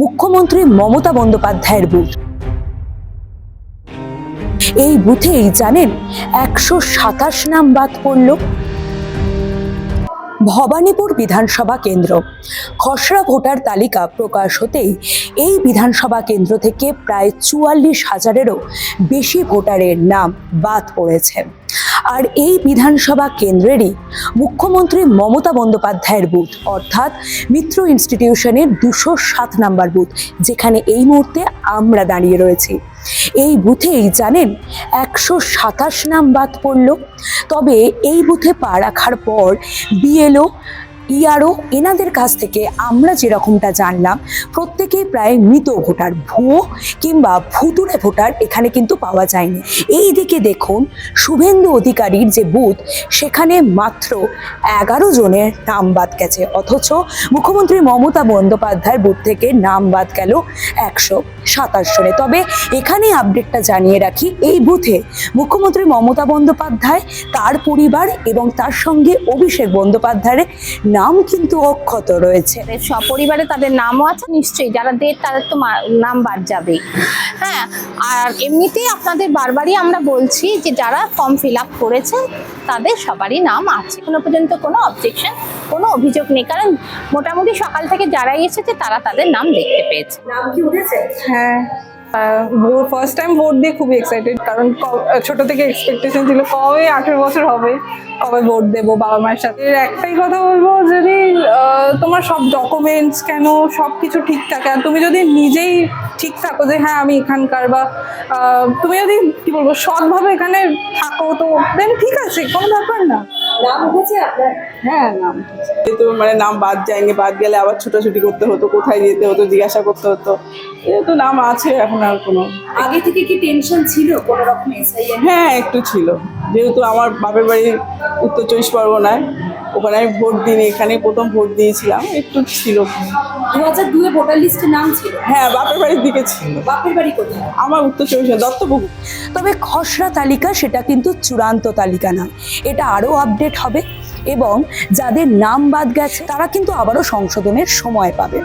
মুখ্যমন্ত্রী মমতা বন্দ্যোপাধ্যায়ের বুথ। এই বুথেই জানেন একশো সাতাশ নাম বাদ পড়ল ভবানীপুর বিধানসভা কেন্দ্র। খসড়া ভোটার তালিকা প্রকাশ হতেই এই বিধানসভা কেন্দ্র থেকে প্রায় চুয়াল্লিশ হাজারেরও বেশি ভোটারের নাম বাদ পড়েছে। আর এই বিধানসভা কেন্দ্রেরই মুখ্যমন্ত্রী মমতা বন্দ্যোপাধ্যায়ের বুথ, অর্থাৎ মিত্র ইনস্টিটিউশনের দুশো সাত নাম্বার বুথ, যেখানে এই মুহূর্তে আমরা দাঁড়িয়ে রয়েছি। এই বুথেই, জানেন, একশো সাতাশ নাম বাদ পড়ল। তবে এই বুথে পা রাখার পর বিএলও ইয়ারও এনাদের কাছ থেকে আমরা যেরকমটা জানলাম, প্রত্যেকেই প্রায় মৃত ভোটার, ভুয়ো কিংবা ভুতুরে ভোটার এখানে কিন্তু পাওয়া যায়নি। এই দিকে দেখুন, শুভেন্দু অধিকারীর যে বুথ, সেখানে মাত্র এগারো জনের নাম বাদ গেছে। অথচ মুখ্যমন্ত্রী মমতা বন্দ্যোপাধ্যায়ের বুথ থেকে নাম বাদ গেল একশো সাতাশ জনে। তবে এখানেই আপডেটটা জানিয়ে রাখি, এই বুথে মুখ্যমন্ত্রী মমতা বন্দ্যোপাধ্যায়, তার পরিবার এবং তার সঙ্গে অভিষেক বন্দ্যোপাধ্যায়ের নাম কিন্তু অক্ষত রয়েছে। সপরিবারে তাদের নামও আছে নিশ্চয়ই যারা দেড় তাদের তো মা- নাম বাদ যাবেই। হ্যাঁ আর এমনিতেই আপনাদের বারবারই আমরা বলছি যে যারা ফর্ম ফিল আপ করেছেন তাদের সবারই নাম আছে। এখনও পর্যন্ত কোনো অবজেকশন কোনো অভিযোগ নেই। কারণ মোটামুটি সকাল থেকে যারাই এসেছে তারা তাদের নাম দেখতে পেয়েছে। নাম কি উঠেছে? হ্যাঁ। ফার্স্ট টাইম ভোট দিয়ে খুবই এক্সাইটেড কারণ ছোট থেকে এক্সপেকটেশন ছিল কবে আঠেরো বছর হবে, কবে ভোট দেবো বাবা মায়ের সাথে। একটাই কথা বলব, যদি তোমার সব ডকুমেন্টস কেন সব কিছু ঠিক থাকে, আর তুমি যদি নিজেই ঠিক থাকো যে হ্যাঁ আমি এখানকার বা তুমি যদি, কি বলব, সৎভাবে এখানে থাকো, তো দেন ঠিক আছে, কোনো ব্যাপার না। নাম উঠেছে আপনার? হ্যাঁ নাম যেহেতু মানে নাম বাদ যায়নি বাদ গেলে আবার ছোটাছুটি করতে হতো কোথায় যেতে হতো জিজ্ঞাসা করতে হতো। যেহেতু নাম আছে এখন আর কোনো আগে থেকে কি টেনশন ছিল? কোনো রকম হ্যাঁ একটু ছিল। যেহেতু আমার বাপের বাড়ি উত্তর চব্বিশ পরগনায় ওখানে আমি ভোট দিইনি এখানে প্রথম ভোট দিয়েছিলাম একটু ছিল। দু হাজার দুয়ে ভোটার লিস্টে নাম ছিল? হ্যাঁ বাপের বাড়ির দিকে ছিল। বাপের বাড়ি কোথায়? আমার উত্তর চব্বিশ দত্তপুকুর। তবে খসড়া তালিকা সেটা কিন্তু চূড়ান্ত তালিকা নয় এটা আরও আপডেট হবে এবং যাদের নাম বাদ গেছে তারা কিন্তু আবারও সংশোধনের সময় পাবে।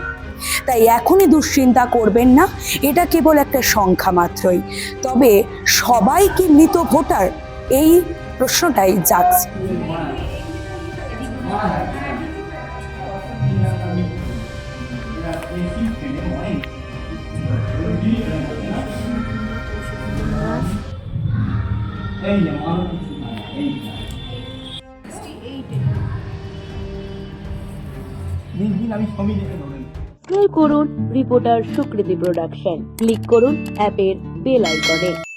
তাই এখনই দুশ্চিন্তা করবেন না এটা কেবল একটা সংখ্যা মাত্রই। তবে সবাই কি মৃত ভোটার? এই প্রশ্নটাই জাগছে। সাবস্ক্রাইব করুন রিপোর্টার সুকৃতি প্রোডাকশন ক্লিক করুন অ্যাপের বেল আইকনে